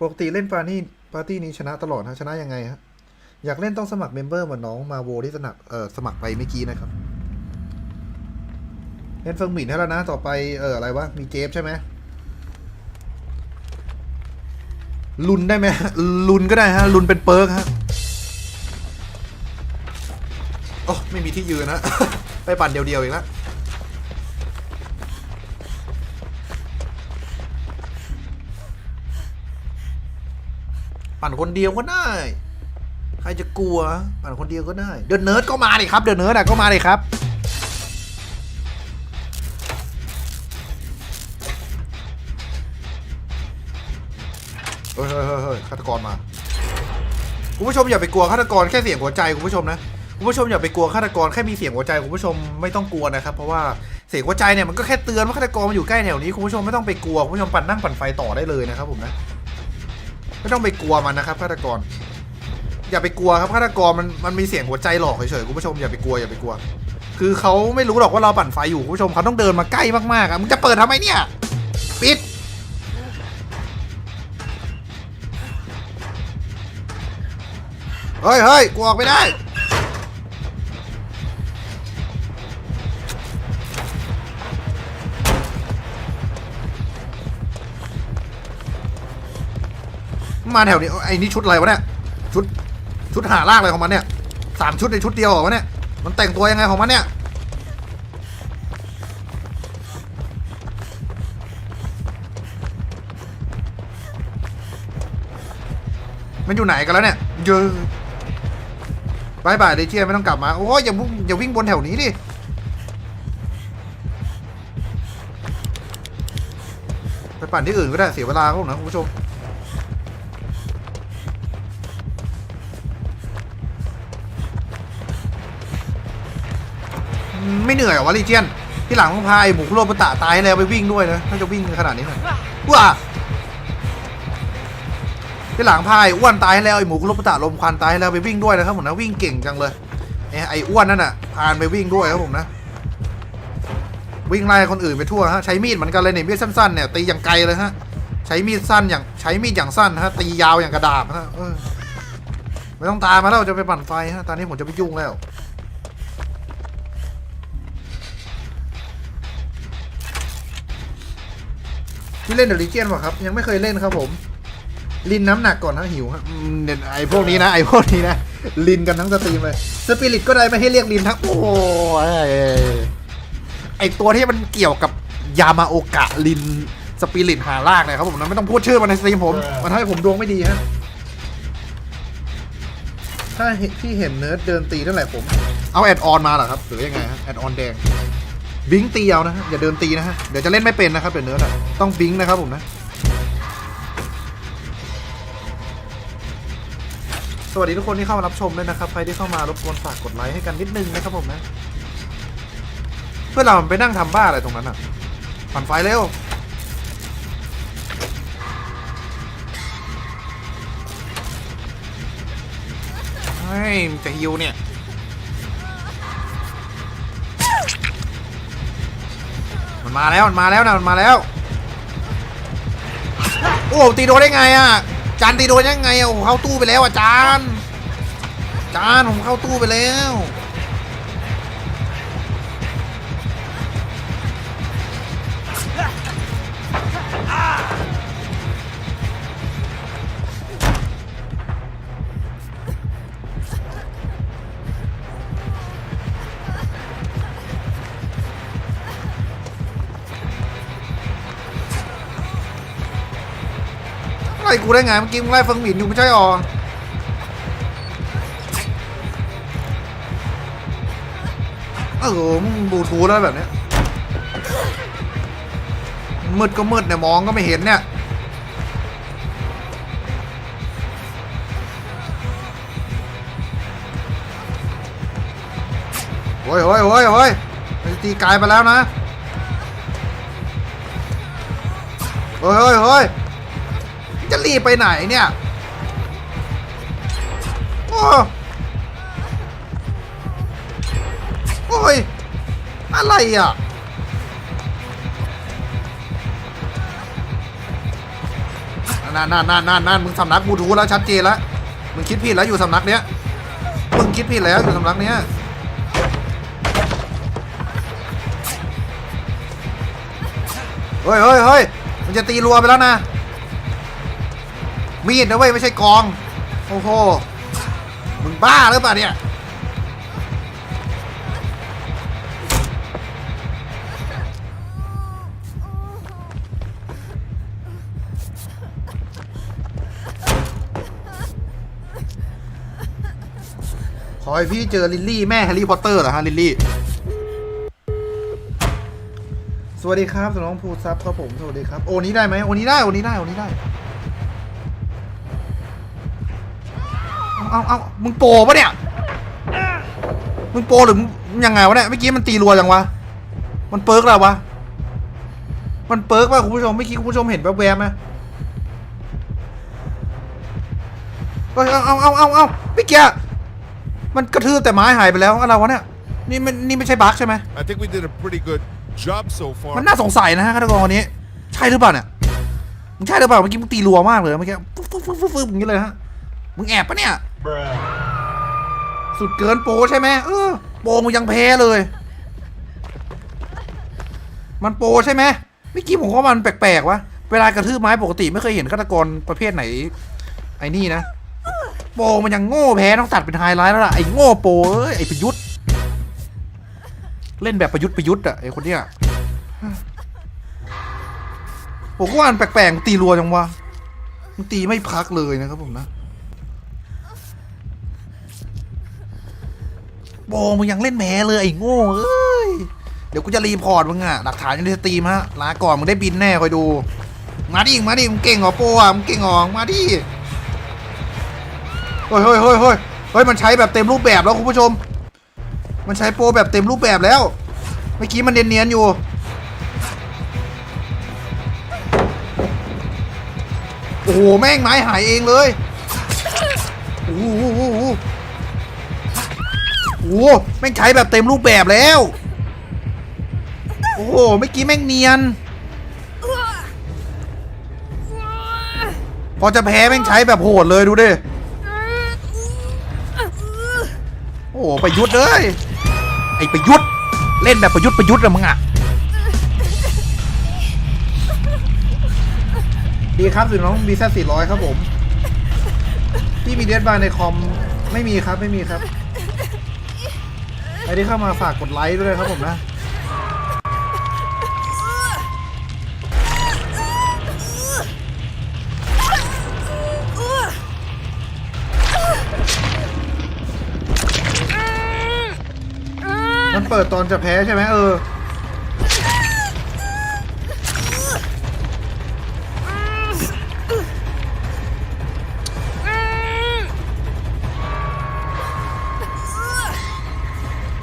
ปกติเล่นปาร์ตี้ปาร์ตี้นี้ชนะตลอดฮะชนะยังไงฮะอยากเล่นต้องสมัครเมมเบอร์เหมือนน้องมาโวที่สนับเอ่อสมัครไปเมื่อกี้นะครับ เล่นเฟิงหมิ่นให้แล้วนะต่อไปเอออะไรวะมีเจฟใช่ไหมลุนได้ไหมลุนก็ได้ฮะลุนเป็นเปิร์กฮะโอ้ไม่มีที่ยืนนะ ไปปั่นเดียวๆอีกแล้ว ปั่นคนเดียวก็ได้ ใครจะกลัว ปั่นคนเดียวก็ได้ เดินเนิร์ดก็มาดิครับ เดินเนิร์ดอะก็มาดิครับเฮ้ยเฮ้ยเฮ้ยเฮ้ยฆาตกรมา คุณผู้ชมอย่าไปกลัวฆาตกรแค่เสียงหัวใจคุณผู้ชมนะ คุณผู้ชมอย่าไปกลัวฆาตกรแค่มีเสียงหัวใจคุณผู้ชมไม่ต้องกลัวนะครับ เพราะว่าเสียงหัวใจเนี่ยมันก็แค่เตือนว่าฆาตกรมันอยู่ใกล้แถวนี้คุณผู้ชมไม่ต้องไปกลัวคุณผู้ชมปั่นนั่งปั่นไฟต่อได้เลยนะครับผมนะ ไม่ต้องไปกลัวมันนะครับฆาตกร อย่าไปกลัวครับฆาตกรมันมันมีเสียงหัวใจหลอกเฉยๆคุณผู้ชมอย่าไปกลัวอย่าไปกลัว คือเขาไม่รู้หรอกว่าเราปั่นไฟอยู่คุณผู้ชมเขาต้องเดินมาใกล้มากๆอะมึงจะเปิดทำไมเนี่ยปิดเฮ้ยเฮ้ยกูออกไม่ได้ มาแถวนี้ไอ้นี่ชุดอะไรวะเนี่ยชุดชุดหาลากอะไรของมันเนี่ยสามชุดในชุดเดียวเหรอวะเนี่ยมันแต่งตัวยังไงของมันเนี่ยมันอยู่ไหนกันแล้วเนี่ยเยอะบายบายเดเจียไม่ต้องกลับมาโอ้ยอย่าวิ่งอย่าวิ่งบนแถวนี้ดิไปปั่นที่อื่นก็ได้เสียเวลาครับผมนะคุณผู้ชม ไม่เหนื่อยเหรอวะลีเจียนที่หลังต้องพาไอ้หมูคุโรบุตะตายให้แล้วไปวิ่งด้วยนะถ้าจะวิ่งขนาดนี้นะว้าที่หลังพาไอ้อ้วนตายให้แล้วไอ้หมูคุโรบุตะลมควันตายให้แล้วไปวิ่งด้วยนะครับผมนะวิ่งเก่งจังเลยไอ้ไอ้อ้วนนั่นน่ะพานไปวิ่งด้วยครับผมนะวิ่งไล่คนอื่นไปทั่วฮะใช้มีดเหมือนกันเลยเนี่ยมีดสั้นๆเนี่ยตีอย่างไกลเลยฮะใช้มีดสั้นอย่างใช้มีดอย่างสั้นฮะตียาวอย่างกระดาบฮะเออไม่ต้องตามมาแล้วจะไปปั่นไฟฮะตอนนี้ผมจะไปยุ่งแล้ว ที่เล่นเดอะลิเจียนป่ะครับ ยังไม่เคยเล่นครับผม ลินน้ำหนักก่อนนะหิวครับอืมเนี่ยไอพวกนี้นะไอพวกนี้นะ ลินกันทั้งสตรีมเลยสปิริตก็ได้ไม่ให้เรียกลินทั้งโอ้ยไอตัวที่มันเกี่ยวกับยามาโอกะลินสปิริตหาลากเนะครับผมนะไม่ต้องพูดชื่อมันในสตรีมผม มันทำให้ผมดวงไม่ดีฮะถ้าพี่เห็นเนิร์ดเดินตีนั่นแหละผม เอาแอดออนมาเหรอครับ หรือยังไงฮะแอดออนแดง บิงตีเอานะฮะอย่าเดินตีนะฮะเดี๋ยวจะเล่นไม่เป็นนะครับเดี๋ยวเนื้ออะต้องบิงนะครับผมนะ สวัสดีทุกคนที่เข้ามารับชมด้วยนะครับใครที่เข้ามารบกวนฝากกดไลค์ให้กันนิดนึงนะครับผมนะ เพื่อเราไปนั่งทำบ้าอะไรตรงนั้นอะปั่นไฟเร็วเฮ้ยมันจะฮิวเนี่ย มาแล้วมันมาแล้วนะมันมาแล้ว โอ้ตีโดนได้ไงอะจานตีโดนยังไงอะโอ้เข้าตู้ไปแล้วอะจานจานผมเข้าตู้ไปแล้ว กูได้ไงเมื่อกี้มึงไล่เฟิงหมินอยู่ไม่ใช่หรอเออมึงบูทูแล้วแบบเนี้ยมืดก็มืดเนี่ยมองก็ไม่เห็นเนี่ยโอ้ยโอ้ยโอ้ยโอ้ยมันจะตีกายไปแล้วนะเฮ้ยเฮ้ยเฮ้ย จะรีบไปไหนเนี่ยโอ้โอ้ย อะไรอะนั่นนั่นนั่นนั่นนั่นมึงสำนักบูทูแล้วชัดเจนแล้ว มึงคิดผิดแล้วอยู่สำนักเนี้ย มึงคิดผิดแล้วอยู่สำนักเนี้ยเฮ้ยเฮ้ยเฮ้ยมันจะตีรัวไปแล้วนะ มีดนะเว้ยไม่ใช่กอง โอ้โห มึงบ้าหรือเปล่าเนี่ย ขอให้พี่เจอลิลลี่แม่แฮร์รี่พอตเตอร์เหรอฮะลิลลี่ สวัสดีครับสน้องภูซับครับผม สวัสดีครับ โอนี้ได้ไหมโอนี้ได้ โอนี้ได้ โอนี้ได้ เอาเอาเอามึงโปรปะเนี่ย มึงโปรหรือมึงยังไงวะเนี่ย เมื่อกี้มันตีรัวจังวะ มันเปิร์กแล้ววะ มันเปิร์กป่ะคุณผู้ชม เมื่อกี้คุณผู้ชมเห็นแวบๆไหมเอ้ยเอาเอาเอาเอาเอาเมื่อกี้มันกระทืบแต่ไม้หายไปแล้วอะไรวะเนี่ย นี่มันนี่ไม่ใช่บั๊กใช่ไหม I think we did a pretty good job so far. มันน่าสงสัยนะฮะฆาตกรคนนี้ ใช่หรือเปล่าเนี่ยมึงใช่หรือเปล่าเมื่อกี้มึงตีรัวมากเลยเมื่อกี้ฟึ๊บฟึ๊บฟึ๊บฟึ๊บฟึ๊บอย่างนี้เลยฮะมึงแอบปะเนี่ย สุดเกินโปใช่ไหมเออโปมึงยังแพ้เลย มันโปใช่ไหมเมื่อกี้ผมว่ามันแปลกๆวะเวลากระทืบไม้ปกติไม่เคยเห็นฆาตกรประเภทไหน ไอ้นี่นะ โปมันยังโง่แพ้ต้องตัดเป็นไฮไลท์แล้วล่ะไอ้โง่โปเอ้ยไอ้ประยุทธ์เล่นแบบประยุทธ์ประยุทธ์อะไอ้คนเนี้ยผมก็ว่าอันแปลกๆตีรัวจังวะมันตีไม่พักเลยนะครับผมนะ โบมึงยังเล่นแม้เลยไอ้โง่เอ้ยเดี๋ยวกูจะรีพอร์ตมึงอะหลักฐานอยู่ในสตรีมฮะลาก่อนมึงได้บินแน่คอยดู มาดิมาดิมึงเก่งเหรอโปอะมึงเก่งเหรอมาดิเฮ้ยเฮ้ยเฮ้ยเฮ้ยเฮ้ยมันใช้แบบเต็มรูปแบบแล้วคุณผู้ชม มันใช้โปรแบบเต็มรูปแบบแล้วเมื่อกี้มันเนียนๆอยู่โอ้โหแม่งไม้หายเองเลยโอ้โห หโอ้แม่งใช้แบบเต็มรูปแบบแล้ว โอ้โหเมื่อกี้แม่งเนียน พอจะแพ้แม่งใช้แบบโหดเลยดูดิโอ้โหประยุทธ์เลยไอ้ประยุทธ์เล่นแบบประยุทธ์ประยุทธ์อะมึงอะดีครับสุดน้องบีซ่าสี่ร้อยครับผม พี่มีเดสบายในคอม ไม่มีครับไม่มีครับ ใครที่เข้ามาฝากกดไลค์ด้วยนะครับผมนะ มันเปิดตอนจะแพ้ใช่ไหมเออ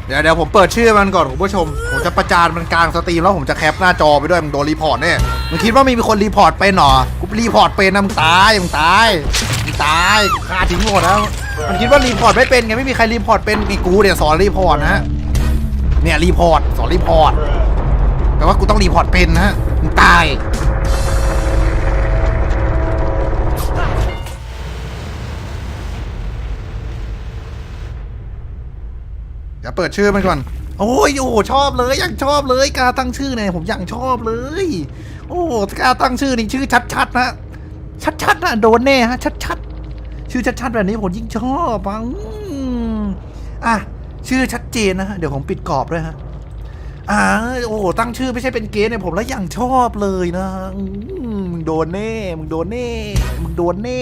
เดี๋ยวเดี๋ยวผมเปิดชื่อมันก่อนคุณผู้ชม ผมจะประจานมันกลางสตรีมแล้วผมจะแคปหน้าจอไปด้วยมึงโดนรีพอร์ตแน่มึงคิดว่าม่มีคนรีพอร์ตเป็นเหรอกูรีพอร์ตเป็นนะมึงตายมึงตายมึงตายกูฆ่าทิ้งหมดแล้วมันคิดว่ารีพอร์ตไม่เป็นไงไม่มีใครรีพอร์ตเป็นมีกูเนี่ยสอนรีพอร์ตนะเนี่ยรีพอร์ตสอนรีพอร์ตแปลว่ากูต้องรีพอร์ตเป็นนะมึงตาย เดี๋ยวเปิดชื่อมันก่อน โอ้ยโอ้ชอบเลยอยากชอบเลยกาตั้งชื่อเนี่ยผมอยากชอบเลย โอ้กาตั้งชื่อนี่ชื่อชัดๆนะชัดๆนะโดนแน่ฮะชัดๆชื่อชัดๆแบบนี้ผมยิ่งชอบอะอะชื่อชัดเจนนะฮะเดี๋ยวผมปิดกรอบด้วยฮะอ่าโอ้ตั้งชื่อไม่ใช่เป็นเกย์เนี่ยผมแล้วอย่างชอบเลยนะมึงโดนแน่มึงโดนแน่มึงโดนแน่